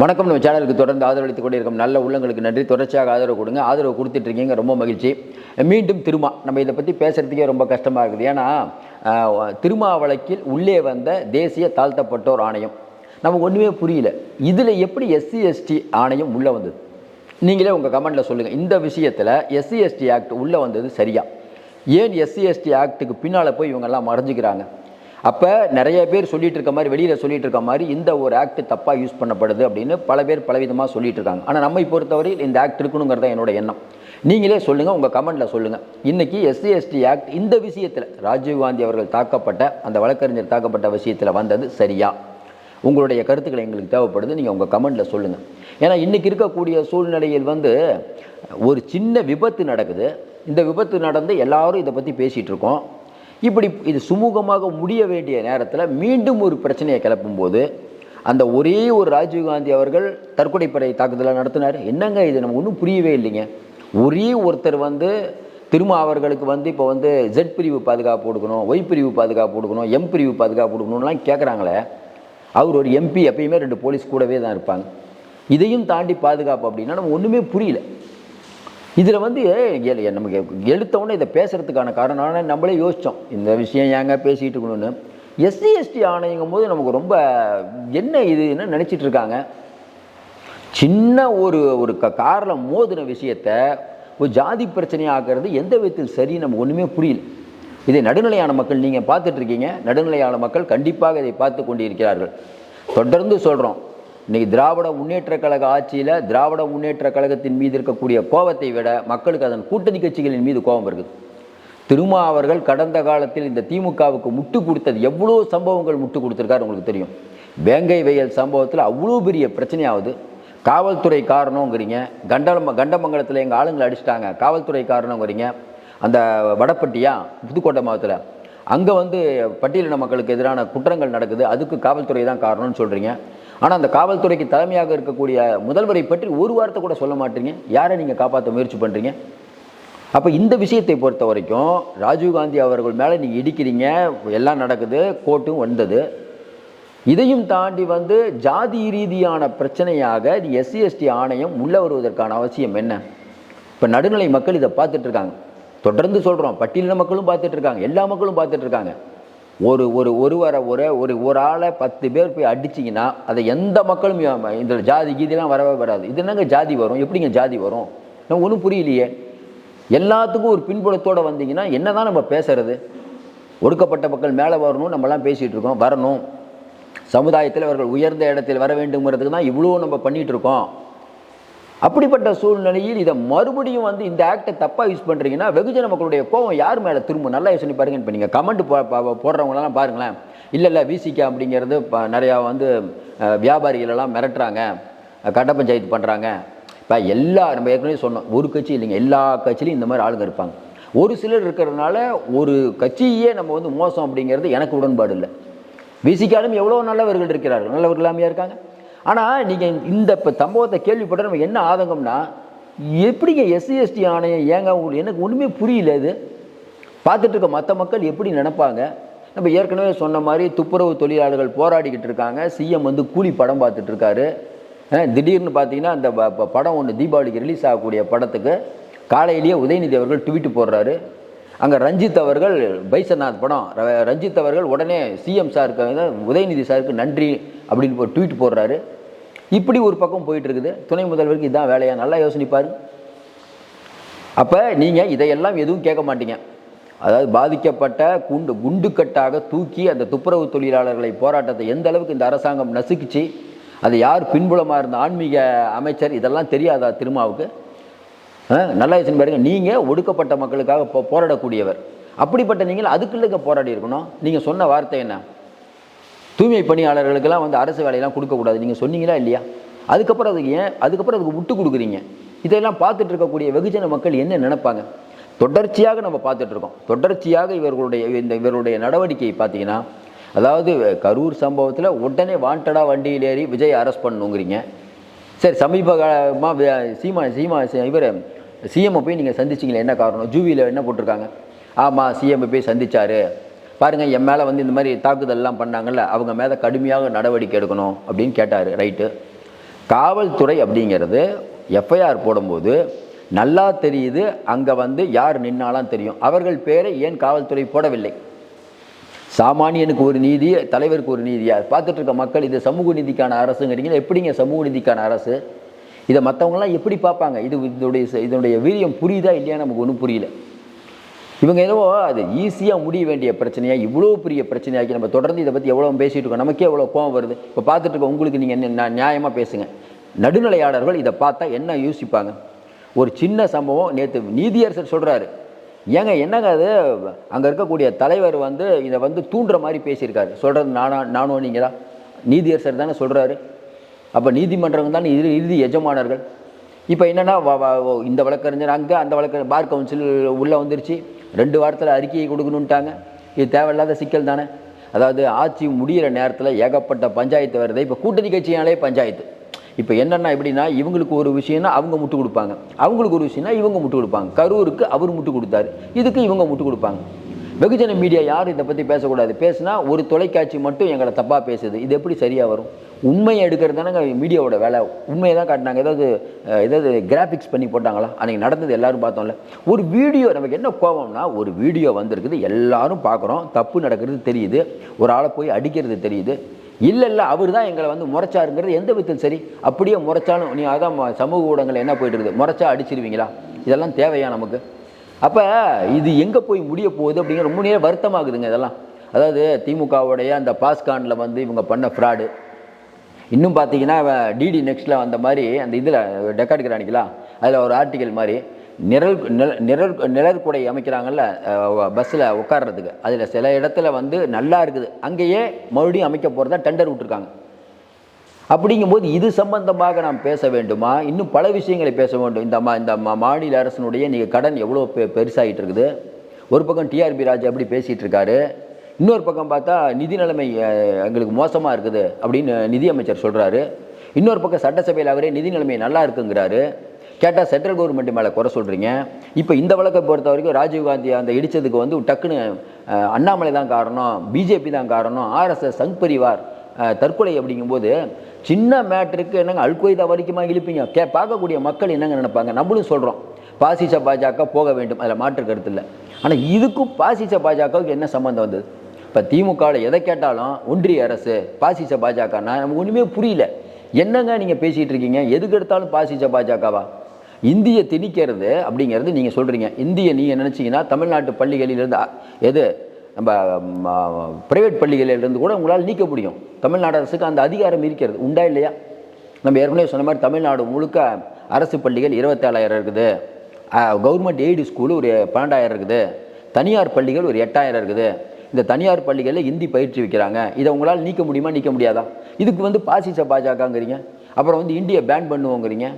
வணக்கம். நம்ம சேனலுக்கு தொடர்ந்து ஆதரவளித்துக் கொண்டிருக்கும் நல்ல உள்ளங்களுக்கு நன்றி. தொடர்ச்சியாக ஆதரவு கொடுங்க. ஆதரவு கொடுத்துட்டு இருக்கீங்க. ரொம்ப மகிழ்ச்சி. மீண்டும் திருமா. நம்ம இதை பற்றி பேசுகிறதுக்கே ரொம்ப கஷ்டமாக இருக்குது. ஏன்னா திருமா வழக்கில் உள்ளே வந்த தேசிய தாழ்த்தப்பட்டோர் ஆணையம். நமக்கு ஒன்றுமே புரியல. இதில் எப்படி எஸ்சி எஸ்டி ஆணையம் உள்ளே வந்தது? நீங்களே உங்கள் கமெண்ட்டில் சொல்லுங்கள் இந்த விஷயத்தில் எஸ்சி எஸ்டி ஆக்ட் உள்ளே வந்தது சரியா? ஏன் எஸ்சி எஸ்டி ஆக்ட்டுக்கு பின்னால் போய் இவங்கெல்லாம் மறைஞ்சிக்கிறாங்க? அப்போ நிறைய பேர் சொல்லிட்டு இருக்க மாதிரி வெளியில் சொல்லிட்டு இருக்க மாதிரி இந்த ஒரு ஆக்ட் தப்பாக யூஸ் பண்ணப்படுது அப்படின்னு பல பேர் பலவிதமாக சொல்லிட்டு இருக்காங்க. ஆனால் நம்மை பொறுத்தவரை இந்த ஆக்ட் இருக்கணுங்கிறது என்னோட எண்ணம். நீங்களே சொல்லுங்கள் உங்கள் கமெண்ட்டில் சொல்லுங்கள் இன்றைக்கி எஸ்சி எஸ்டி ஆக்ட் இந்த விஷயத்தில் ராஜீவ்காந்தி அவர்கள் தாக்கப்பட்ட அந்த வழக்கறிஞர் தாக்கப்பட்ட விஷயத்தில் வந்தது சரியா? உங்களுடைய கருத்துக்களை எங்களுக்கு தேவைப்படுது நீங்கள் உங்கள் கமெண்ட்டில் சொல்லுங்கள் ஏன்னா இன்றைக்கி இருக்கக்கூடிய சூழ்நிலையில் வந்து ஒரு சின்ன விபத்து நடக்குது. இந்த விபத்து நடந்து எல்லாரும் இதை பற்றி பேசிகிட்டு இருக்கோம். இப்படி இது சுமூகமாக முடிய வேண்டிய நேரத்தில் மீண்டும் ஒரு பிரச்சனையை கிளப்பும்போது அந்த ஒரே ஒரு ராஜீவ்காந்தி அவர்கள் தற்கொலை படை தாக்குதலை நடத்தினார். என்னங்க இது? நமக்கு ஒன்றும் புரியவே இல்லைங்க. ஒரே ஒருத்தர் வந்து திரும்ப அவர்களுக்கு வந்து இப்போ வந்து ஜெட் பிரிவு பாதுகாப்பு கொடுக்கணும் ஒய் பிரிவு பாதுகாப்பு கொடுக்கணும் எம் பிரிவு பாதுகாப்பு கொடுக்கணும்லாம் கேட்குறாங்களே அவர் ஒரு எம்பி எப்பயுமே ரெண்டு போலீஸ் கூடவே தான் இருப்பாங்க. இதையும் தாண்டி பாதுகாப்பு அப்படின்னா நம்ம ஒன்றுமே புரியல. இதில் வந்து நமக்கு எழுத்தவுடனே இதை பேசுகிறதுக்கான காரணம் நம்மளே யோசித்தோம் இந்த விஷயம் ஏங்க பேசிகிட்டு இருக்கணும்னு. எஸ்சி எஸ்டி ஆணையங்கும் போது நமக்கு ரொம்ப என்ன இது என்ன நினச்சிட்டு இருக்காங்க. சின்ன ஒரு ஒரு க காரில் மோதின விஷயத்த ஒரு ஜாதி பிரச்சனையாகிறது எந்த விதத்தில் சரி நமக்கு ஒன்றுமே புரியல. இதை நடுநிலையான மக்கள் நீங்கள் பார்த்துட்ருக்கீங்க நடுநிலையான மக்கள் கண்டிப்பாக இதை பார்த்து கொண்டிருக்கிறார்கள். தொடர்ந்து சொல்கிறோம் இன்றைக்கி திராவிட முன்னேற்றக் கழக ஆட்சியில் திராவிட முன்னேற்றக் கழகத்தின் மீது இருக்கக்கூடிய கோபத்தை விட மக்களுக்கு அதன் கூட்டணி கட்சிகளின் மீது கோபம் இருக்குது திருமா அவர்கள் கடந்த காலத்தில் இந்த திமுகவுக்கு முட்டு கொடுத்தது எவ்வளோ சம்பவங்கள் முட்டு கொடுத்துருக்காரு உங்களுக்கு தெரியும். வேங்கை வயல் சம்பவத்தில் அவ்வளோ பெரிய பிரச்சனையாகுது காவல்துறை காரணங்கிறீங்க கண்டம கண்டமங்கலத்தில் எங்கள் ஆளுங்களை அடிச்சிட்டாங்க. காவல்துறை காரணங்கிறீங்க அந்த வடப்பட்டியா புதுக்கோட்டை மாவட்டத்தில். அங்கே வந்து பட்டியலின மக்களுக்கு எதிரான குற்றங்கள் நடக்குது. அதுக்கு காவல்துறை தான் காரணம்னு சொல்கிறீங்க ஆனால் அந்த காவல்துறைக்கு தலைமையாக இருக்கக்கூடிய முதல்வரை பற்றி ஒரு வார்த்தை கூட சொல்ல மாட்டீங்க. யாரை நீங்கள் காப்பாற்ற முயற்சி பண்ணுறீங்க அப்போ இந்த விஷயத்தை பொறுத்த வரைக்கும் ராஜீவ்காந்தி அவர்கள் மேலே நீங்கள் இடிக்கிறீங்க. எல்லாம் நடக்குது. கோர்ட்டும் வந்தது. இதையும் தாண்டி வந்து ஜாதி ரீதியான பிரச்சனையாக எஸ்சி எஸ்டி ஆணையம் உள்ளே வருவதற்கான அவசியம் என்ன? இப்போ நடுநிலை மக்கள் இதை பார்த்துட்ருக்காங்க தொடர்ந்து சொல்கிறோம் பட்டியலின மக்களும் பார்த்துட்டு இருக்காங்க எல்லா மக்களும் பார்த்துட்டு இருக்காங்க ஒரு ஒரு ஒருவரை ஒரு ஒரு ஒரு ஆளை பத்து பேர் போய் அடிச்சிங்கன்னா அதை எந்த மக்களும் இந்த ஜாதி கீதிலாம் வரவே வராது. இது என்னங்க ஜாதி வரும்? எப்படிங்க ஜாதி வரும்? நான் ஒன்றும் புரியலையே. எல்லாத்துக்கும் ஒரு பின்புலத்தோடு வந்தீங்கன்னா என்ன தான் நம்ம பேசுறது? ஒடுக்கப்பட்ட மக்கள் மேலே வரணும் நம்மலாம் பேசிகிட்டு இருக்கோம் வரணும். சமுதாயத்தில் அவர்கள் உயர்ந்த இடத்தில் வர வேண்டுங்கிறதுக்கு தான் இவ்வளோ நம்ம பண்ணிகிட்டு இருக்கோம் அப்படிப்பட்ட சூழ்நிலையில் இதை மறுபடியும் வந்து இந்த ஆக்டை தப்பாக யூஸ் பண்ணுறீங்கன்னா வெகுஜன மக்களுடைய கோவம் யார் மேலே திரும்ப நல்லா யோசனை பாருங்க. இப்போ நீங்கள் கமெண்ட் போ போடுறவங்களெல்லாம் பாருங்களேன். இல்லை இல்லை விசிகா அப்படிங்கிறது இப்போ நிறையா வந்து வியாபாரிகளெல்லாம் மிரட்டுறாங்க. கட்ட பஞ்சாயத்து பண்ணுறாங்க இப்போ எல்லா நம்ம ஏற்கனவே சொன்னோம் ஒரு கட்சி இல்லைங்க. எல்லா கட்சியிலையும் இந்த மாதிரி ஆளுங்க இருப்பாங்க. ஒரு சிலர் இருக்கிறதுனால ஒரு கட்சியே நம்ம வந்து மோசம் அப்படிங்கிறது எனக்கு உடன்பாடு இல்லை. விசிக்காலும் எவ்வளோ நல்லவர்கள் இருக்கிறார்கள்? நல்லவர்கள் இல்லாமையாக இருக்காங்க? ஆனால் நீங்கள் இந்த இப்போ சம்பவத்தை கேள்விப்பட்ட நம்ம என்ன ஆதங்கம்னா எப்படிங்க எஸ்சி எஸ்டி ஆணையம் ஏங்க உங்களுக்கு எனக்கு ஒன்றுமே புரியல இது. பார்த்துட்டு இருக்க மற்ற மக்கள் எப்படி நினைப்பாங்க? நம்ம ஏற்கனவே சொன்ன மாதிரி துப்புரவு தொழிலாளர்கள் போராடிக்கிட்டு இருக்காங்க. சிஎம் வந்து கூலி படம் பார்த்துட்டு இருக்காரு திடீர்னு பார்த்தீங்கன்னா அந்த ப- படம் ஒன்று தீபாவளிக்கு ரிலீஸ் ஆகக்கூடிய படத்துக்கு காலையிலேயே உதயநிதி அவர்கள் ட்வீட் போடுறாரு. அங்கே ரஞ்சித் அவர்கள் பைசநாத் படம் ர- ரஞ்சித் அவர்கள் உடனே சிஎம் சாருக்கு உதயநிதி சாருக்கு நன்றி அப்படின்னு ட்வீட் போடுறாரு. இப்படி ஒரு பக்கம் போயிட்டு இருக்குது துணை முதல்வருக்கு இதான் வேலையா? நல்லா யோசனைப்பார். அப்போ நீங்கள் இதையெல்லாம் எதுவும் கேட்க மாட்டீங்க. அதாவது பாதிக்கப்பட்ட குண்டு குண்டுக்கட்டாக தூக்கி அந்த துப்புரவு தொழிலாளர்களை போராட்டத்தை எந்த அளவுக்கு இந்த அரசாங்கம் நசுக்கிச்சு அது யார் பின்புலமாக இருந்த ஆன்மீக அமைச்சர் இதெல்லாம் தெரியாதா திருமாவுக்கு? ஆ, நல்லா யோசனை பாருங்க. நீங்கள் ஒடுக்கப்பட்ட மக்களுக்காக போ போராடக்கூடியவர். அப்படிப்பட்ட நீங்கள் அதுக்குள்ளே போராடி இருக்கணும். நீங்கள் சொன்ன வார்த்தை என்ன? தூய்மை பணியாளர்களுக்கெல்லாம் வந்து அரசு வேலையெல்லாம் கொடுக்கக்கூடாது. நீங்கள் சொன்னீங்களா இல்லையா? அதுக்கப்புறம் அதுக்கு ஏன் அதுக்கப்புறம் அதுக்கு விட்டு கொடுக்குறீங்க? இதெல்லாம் பார்த்துட்டு இருக்கக்கூடிய வெகுஜன மக்கள் என்ன நினைப்பாங்க? தொடர்ச்சியாக நம்ம பார்த்துட்ருக்கோம் தொடர்ச்சியாக இவர்களுடைய இந்த இவருடைய நடவடிக்கை பார்த்தீங்கன்னா அதாவது கரூர் சம்பவத்தில் உடனே வாண்டடாக வண்டியில் ஏறி விஜய் அரெஸ்ட் பண்ணுங்கிறீங்க சரி சமீப காலமாக சீமா சீமா இவர் சிஎம்ஐ போய் நீங்கள் சந்திச்சிங்களே என்ன காரணம்? ஜூவியில் என்ன போட்டிருக்காங்க? ஆமாம் சிஎம்ஐ போய் சந்தித்தார் பாருங்கள் என் மேலே வந்து இந்த மாதிரி தாக்குதல்லாம் பண்ணாங்கல்ல அவங்க மேலே கடுமையாக நடவடிக்கை எடுக்கணும் அப்படின்னு கேட்டார் ரைட்டு. காவல்துறை அப்படிங்கிறது எஃப்ஐஆர் போடும்போது நல்லா தெரியுது அங்கே வந்து யார் நின்னாலாம் தெரியும். அவர்கள் பேரை ஏன் காவல்துறை போடவில்லை? சாமானியனுக்கு ஒரு நீதி தலைவருக்கு ஒரு நீதியாக பார்த்துட்டு இருக்க மக்கள் இது சமூக நீதிக்கான அரசுங்கிறீங்களா எப்படிங்க சமூக நீதிக்கான அரசு? இதை மற்றவங்களாம் எப்படி பார்ப்பாங்க? இது இதனுடைய இதனுடைய வீரியம் புரியுதா இல்லையா? நமக்கு ஒன்றும் புரியல. இவங்க என்னவோ அது ஈஸியாக முடிய வேண்டிய பிரச்சனையாக இவ்வளோ பெரிய பிரச்சனையாக்கி நம்ம தொடர்ந்து இதை பற்றி எவ்வளோ பேசிகிட்டு இருக்கோம். நமக்கே எவ்வளோ கோவம் வருது. இப்போ பார்த்துட்டு இருக்க உங்களுக்கு நீங்கள் என்ன நியாயமாக பேசுங்க. நடுநிலையாளர்கள் இதை பார்த்தா என்ன யோசிப்பாங்க? ஒரு சின்ன சம்பவம் நேற்று நீதியரசர் சொல்கிறாரு ஏங்க என்னங்க அது? அங்கே இருக்கக்கூடிய தலைவர் வந்து இதை வந்து தூண்டுற மாதிரி பேசியிருக்காரு. சொல்கிறது நானா நானும் நீங்கள் தான் நீதியரசர் தானே சொல்கிறாரு அப்போ நீதிமன்றங்கள் தான் இறு இறுதி எஜமானர்கள். இப்போ என்னென்னா இந்த வழக்கறிஞர் அங்கே அந்த வழக்கறிஞர் பார் கவுன்சில் உள்ளே வந்துருச்சு. ரெண்டு வாரத்தில் அறிக்கையை கொடுக்கணுன்ட்டாங்க இது தேவையில்லாத சிக்கல் தானே. அதாவது ஆட்சி முடிகிற நேரத்தில் ஏகப்பட்ட பஞ்சாயத்து வருது. இப்போ கூட்டணி கட்சியாலே பஞ்சாயத்து. இப்போ என்னென்னா எப்படின்னா இவங்களுக்கு ஒரு விஷயம்னா அவங்க முட்டு கொடுப்பாங்க. அவங்களுக்கு ஒரு விஷயம்னா இவங்க முட்டு கொடுப்பாங்க. கரூருக்கு அவர் முட்டு கொடுத்தாரு. இதுக்கு இவங்க முட்டு கொடுப்பாங்க. வெகுஜன மீடியா யாரும் இதை பற்றி பேசக்கூடாது. பேசுனா ஒரு தொலைக்காட்சி மட்டும் எங்களை தப்பாக பேசுது. இது எப்படி சரியாக வரும்? உண்மையை எடுக்கிறது தானே மீடியாவோட வேலை. உண்மையை தான் காட்டினாங்க. ஏதாவது ஏதாவது கிராஃபிக்ஸ் பண்ணி போட்டாங்களா? அன்றைக்கி நடந்தது எல்லாரும் பார்த்தோம்ல. ஒரு வீடியோ நமக்கு என்ன கோபம்னா ஒரு வீடியோ வந்திருக்குது. எல்லாரும் பார்க்குறோம். தப்பு நடக்கிறது தெரியுது. ஒரு ஆளை போய் அடிக்கிறது தெரியுது. இல்லை இல்லை அவர் தான் எங்களை வந்து முறைச்சாருங்கிறது எந்த விதத்தில் சரி. அப்படியே முறைச்சாலும் நீ அதான் சமூக ஊடகங்கள் என்ன போயிட்டு இருக்குது? முறைச்சா அடிச்சிருவீங்களா? இதெல்லாம் தேவையா நமக்கு? அப்போ இது எங்கே போய் முடிய போகுது அப்படிங்கிற ரொம்ப நேரம் வருத்தமாகுதுங்க இதெல்லாம். அதாவது திமுகவுடைய அந்த பாஸ்கானில் வந்து இவங்க பண்ண ஃப்ராடு இன்னும் பார்த்தீங்கன்னா டிடி நெக்ஸ்ட்டில் வந்த மாதிரி அந்த இதில் டெக்கார்டு கிரானிக்கலா அதில் ஒரு ஆர்டிக்கல் மாதிரி நிழல் நிழல் நிழற்குடை அமைக்கிறாங்கல்ல பஸ்ஸில் உட்கார்றதுக்கு. அதில் சில இடத்துல வந்து நல்லா இருக்குது. அங்கேயே மறுபடியும் அமைக்க போகிறதா டெண்டர் விட்டுருக்காங்க. அப்படிங்கும்போது இது சம்பந்தமாக நாம் பேச வேண்டுமா? இன்னும் பல விஷயங்களை பேச வேண்டும். இந்த மா இந்த மா- மாநில அரசினுடைய நீங்கள் கடன் எவ்வளோ பெ பெருசாகிட்டு இருக்குது ஒரு பக்கம் டிஆர்பி ராஜா அப்படி பேசிகிட்டு இருக்காரு இன்னொரு பக்கம் பார்த்தா நிதி நிலைமை எங்களுக்கு மோசமாக இருக்குது அப்படின்னு நிதியமைச்சர் சொல்கிறாரு இன்னொரு பக்கம் சட்டசபையில் அவரே நிதி நிலைமை நல்லா இருக்குங்கிறாரு. கேட்டால் சென்ட்ரல் கவர்மெண்ட் மேலே குறை சொல்கிறீங்க இப்போ இந்த வழக்கை பொறுத்த வரைக்கும் ராஜீவ்காந்தி அந்த இடித்ததுக்கு வந்து டக்குன்னு அண்ணாமலை தான் காரணம் பிஜேபி தான் காரணம் ஆர்எஸ்எஸ் சங் பரிவார் தற்கொலை அப்படிங்கும்போது சின்ன மேட்ருக்கு என்னங்க அல்கொய்தா வரைக்குமா இழுப்பீங்க? கே பார்க்கக்கூடிய மக்கள் என்னங்க நினைப்பாங்க? நம்மளும் சொல்கிறோம் பாசிச பாஜக போக வேண்டும் அதில் மாற்று கருத்து இல்லை. ஆனால் இதுக்கும் பாசிச பாஜகவுக்கு என்ன சம்மந்தம் வந்தது? இப்போ திமுகவில் எதை கேட்டாலும் ஒன்றிய அரசு பாசிச பாஜகனா நமக்கு ஒன்றுமே புரியல. என்னங்க நீங்கள் பேசிகிட்டு இருக்கீங்க? எதுக்கு எடுத்தாலும் பாசிச பாஜகவா? இந்திய திணிக்கிறது அப்படிங்கிறது நீங்கள் சொல்கிறீங்க இந்திய நீங்கள் நினச்சிங்கன்னா தமிழ்நாட்டு பள்ளிகளிலிருந்து எது நம்ம ப்ரைவேட் பள்ளிகளிலிருந்து கூட உங்களால் நீக்க முடியும். தமிழ்நாடு அரசுக்கு அந்த அதிகாரம் இருக்கிறது. உண்டா இல்லையா? நம்ம ஏற்கனவே சொன்ன மாதிரி தமிழ்நாடு முழுக்க அரசு பள்ளிகள் இருபத்தேழாயிரம் இருக்குது. கவர்மெண்ட் எய்டு ஸ்கூலு ஒரு பன்னெண்டாயிரம் இருக்குது. தனியார் பள்ளிகள் ஒரு எட்டாயிரம் இருக்குது. இந்த தனியார் பள்ளிகளில் ஹிந்தி பயிற்சி வைக்கிறாங்க. இதை உங்களால் நீக்க முடியுமா நீக்க முடியாதா? இதுக்கு வந்து பாசிச பாஜகங்கிறீங்க. அப்புறம் வந்து இந்தியை பேன் பண்ணுவோங்கிறீங்க.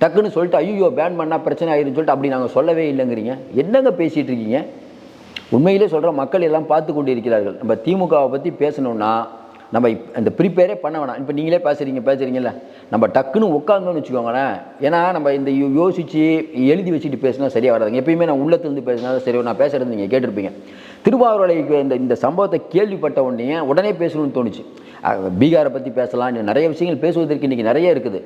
டக்குன்னு சொல்லிட்டு ஐயோ பேன் பண்ணால் பிரச்சனை ஆயிருன்னு சொல்லிட்டு அப்படி நாங்கள் சொல்லவே இல்லைங்கிறீங்க. என்னங்க பேசிகிட்டு இருக்கீங்க? உண்மையிலே சொல்கிற மக்கள் எல்லாம் பார்த்து கொண்டு இருக்கிறார்கள் நம்ம திமுகவை பற்றி பேசணும்னா நம்ம இப் அந்த ப்ரிப்பேரே பண்ண வேணாம். இப்போ நீங்களே பேசுகிறீங்க பேசுகிறீங்கல்ல நம்ம டக்குன்னு உட்காந்தோன்னு வச்சுக்கோங்களேன். ஏன்னா நம்ம இந்த யோசித்து எழுதி வச்சுட்டு பேசினா சரியாக வராதுங்க. எப்பயுமே நான் உள்ளத்துலேருந்து பேசினா தான் சரி நான் பேசுகிறது நீங்கள் கேட்டிருப்பீங்க. திருவாரூரைக்கு இந்த இந்த சம்பவத்தை கேள்விப்பட்ட உடனே உடனே பேசணும்னு தோணுச்சு. பீகாரை பற்றி பேசலாம். நிறைய விஷயங்கள் பேசுவதற்கு இன்றைக்கி நிறைய இருக்குது.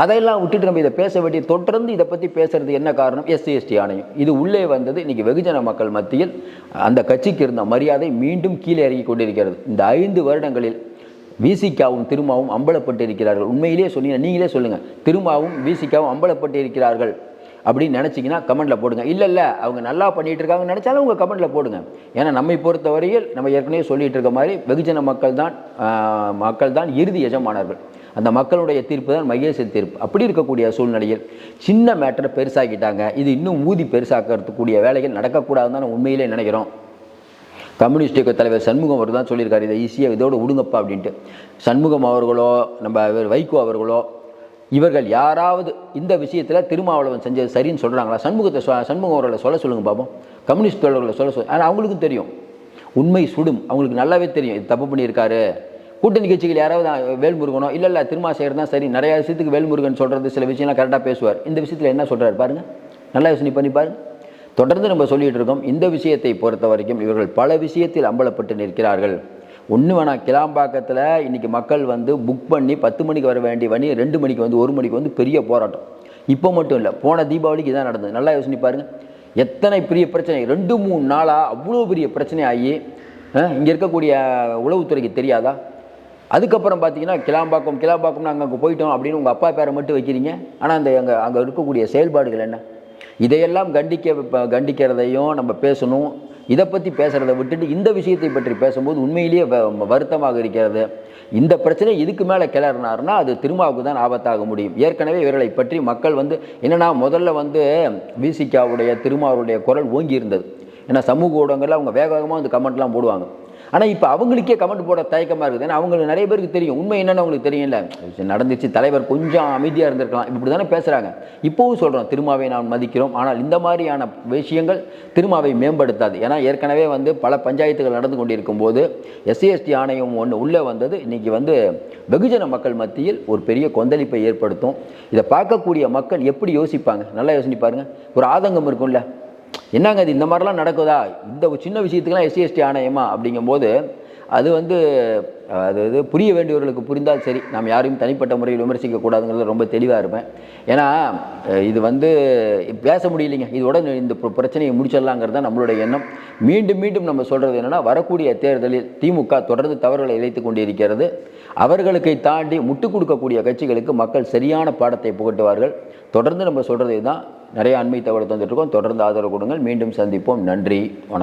அதையெல்லாம் விட்டுட்டு நம்ம இதை பேச வேண்டிய தொடர்ந்து இதை பற்றி பேசுறது என்ன காரணம்? எஸ்சி எஸ்டி ஆணையம். இது உள்ளே வந்தது இன்னைக்கு வெகுஜன மக்கள் மத்தியில் அந்த கட்சிக்கு இருந்த மரியாதை மீண்டும் கீழே இறங்கி கொண்டிருக்கிறது. இந்த ஐந்து வருடங்களில் விசிகாவும் திருமாவும் அம்பலப்பட்டு இருக்கிறார்கள் உண்மையிலேயே சொன்னீங்க நீங்களே சொல்லுங்கள் திருமாவும் விசிகாவும் அம்பலப்பட்டு இருக்கிறார்கள் அப்படின்னு நினச்சிங்கன்னா கமெண்ட்டில் போடுங்க. இல்லை இல்லை அவங்க நல்லா பண்ணிகிட்டு இருக்காங்கன்னு நினச்சாலும் உங்கள் கமெண்ட்டில் போடுங்க. ஏன்னா நம்மை பொறுத்தவரையில் நம்ம ஏற்கனவே சொல்லிகிட்டு இருக்க மாதிரி வெகுஜன மக்கள் தான் மக்கள் தான் இறுதி எஜமானார்கள். அந்த மக்களுடைய தீர்ப்பு தான் மகேசன் தீர்ப்பு. அப்படி இருக்கக்கூடிய சூழ்நிலையில் சின்ன மேட்டரை பெருசாக்கிட்டாங்க. இது இன்னும் ஊதி பெருசாக்கிறதுக்கூடிய வேலைகள் நடக்கக்கூடாதுன்னு தான் உண்மையிலே நினைக்கிறோம். கம்யூனிஸ்ட் இயக்க தலைவர் சண்முகம் அவர் தான் சொல்லியிருக்காரு இதை ஈஸியாக இதோட விடுங்கப்பா அப்படின்ட்டு. சண்முகம் அவர்களோ நம்ம வைகோ அவர்களோ இவர்கள் யாராவது இந்த விஷயத்தில் திருமாவளவன் செஞ்சது சரின்னு சொல்கிறாங்களா சண்முகத்தை சொ சண்முகம் அவர்களை சொல்ல சொல்லுங்கள் பாப்போம். கம்யூனிஸ்ட் தோழர்களை சொல்ல சொல் ஆனால் அவங்களுக்கும் தெரியும். உண்மை சுடும். அவங்களுக்கு நல்லாவே தெரியும். இது தப்பு பண்ணியிருக்காரு. கூட்டணி கட்சிகள் யாராவது வேல்முருகனோ இல்லை இல்லை திருமா செய்கிறது தான் சரி. நிறைய விஷயத்துக்கு வேல்முருகன் சொல்கிறது சில விஷயம்லாம் கரெக்டாக பேசுவார். இந்த விஷயத்தில் என்ன சொல்கிறார் பாருங்க. நல்லா யோசனை பண்ணி பாருங்கள் தொடர்ந்து நம்ம சொல்லிகிட்டு இருக்கோம் இந்த விஷயத்தை பொறுத்த வரைக்கும் இவர்கள் பல விஷயத்தில் அம்பலப்பட்டு நிற்கிறார்கள். ஒன்று வேணாம் கிளாம்பாக்கத்தில் இன்றைக்கி மக்கள் வந்து புக் பண்ணி பத்து மணிக்கு வர வேண்டிய வண்டி ரெண்டு மணிக்கு வந்து ஒரு மணிக்கு வந்து பெரிய போராட்டம். இப்போ மட்டும் இல்லை போன தீபாவளிக்கு இதான் நடந்தது. நல்லா யோசனை பாருங்கள் எத்தனை பெரிய பிரச்சனை? ரெண்டு மூணு நாளாக அவ்வளோ பெரிய பிரச்சனை ஆகி இங்கே இருக்கக்கூடிய உளவுத்துறைக்கு தெரியாதா? அதுக்கப்புறம் பார்த்தீங்கன்னா கிளாம்பாக்கம் கிளாம்பாக்கம் நாங்கள் அங்கே போயிட்டோம் அப்படின்னு உங்கள் அப்பா பேரை மட்டும் வைக்கிறீங்க. ஆனால் அந்த அங்கே அங்கே இருக்கக்கூடிய செயல்பாடுகள் என்ன? இதையெல்லாம் கண்டிக்க கண்டிக்கிறதையும் நம்ம பேசணும். இதை பற்றி பேசுகிறத விட்டுட்டு இந்த விஷயத்தை பற்றி பேசும்போது உண்மையிலேயே வ- வருத்தமாக இருக்கிறது. இந்த பிரச்சனை இதுக்கு மேலே கிளறினார்னா அது திருமாவுக்கு தான் ஆபத்தாக முடியும். ஏற்கனவே இவர்களை பற்றி மக்கள் வந்து என்னன்னா முதல்ல வந்து விசிகாவுடைய திருமாவருடைய குரல் ஓங்கி இருந்தது ஏன்னா சமூக ஊடகங்களில் அவங்க வேக வேகமாக வந்து கமெண்ட்லாம் போடுவாங்க. ஆனால் இப்போ அவங்களுக்கே கமெண்ட் போட தயக்கமாக இருக்குது. ஏன்னா அவங்களுக்கு நிறைய பேருக்கு தெரியும். உண்மை என்னென்னு அவங்களுக்கு தெரியல. நடந்துச்சு தலைவர் கொஞ்சம் அமைதியாக இருந்திருக்கலாம். இப்படி தானே பேசுகிறாங்க இப்போவும் சொல்கிறோம் திருமாவை நான் மதிக்கிறோம். ஆனால் இந்த மாதிரியான விஷயங்கள் திருமாவை மேம்படுத்தாது. ஏன்னா ஏற்கனவே வந்து பல பஞ்சாயத்துகள் நடந்து கொண்டிருக்கும் போது எஸ்சிஎஸ்டி ஆணையம் ஒன்று உள்ளே வந்தது. இன்றைக்கி வந்து வெகுஜன மக்கள் மத்தியில் ஒரு பெரிய கொந்தளிப்பை ஏற்படுத்தும். இதை பார்க்கக்கூடிய மக்கள் எப்படி யோசிப்பாங்க? நல்லா யோசிச்சு பாருங்க. ஒரு ஆதங்கம் இருக்கும்ல. என்னங்க இது? இந்த மாதிரிலாம் நடக்குதா? இந்த சின்ன விஷயத்துக்கெல்லாம் எஸ்சிஎஸ்டி ஆணையமா? அப்படிங்கும்போது அது வந்து அது இது புரிய வேண்டியவர்களுக்கு புரிந்தால் சரி. நாம் யாரையும் தனிப்பட்ட முறையில் விமர்சிக்க கூடாதுங்கிறது ரொம்ப தெளிவாக இருப்பேன். ஏன்னா இது வந்து பேச முடியலைங்க. இதோட இந்த பிரச்சனையை முடிச்சிடலாங்கிறது தான் நம்மளுடைய எண்ணம். மீண்டும் மீண்டும் நம்ம சொல்கிறது என்னென்னா வரக்கூடிய தேர்தலில் திமுக தொடர்ந்து தவறுகளை இழைத்து கொண்டிருக்கிறது. அவர்களுக்கு தாண்டி முட்டுக் கொடுக்கக்கூடிய கட்சிகளுக்கு மக்கள் சரியான பாடத்தை புகட்டுவார்கள். தொடர்ந்து நம்ம சொல்கிறது தான் நிறைய அண்மை தகவலை தந்துட்டு இருக்கோம். தொடர்ந்து ஆதரவு கொடுங்கள். மீண்டும் சந்திப்போம். நன்றி. வணக்கம்.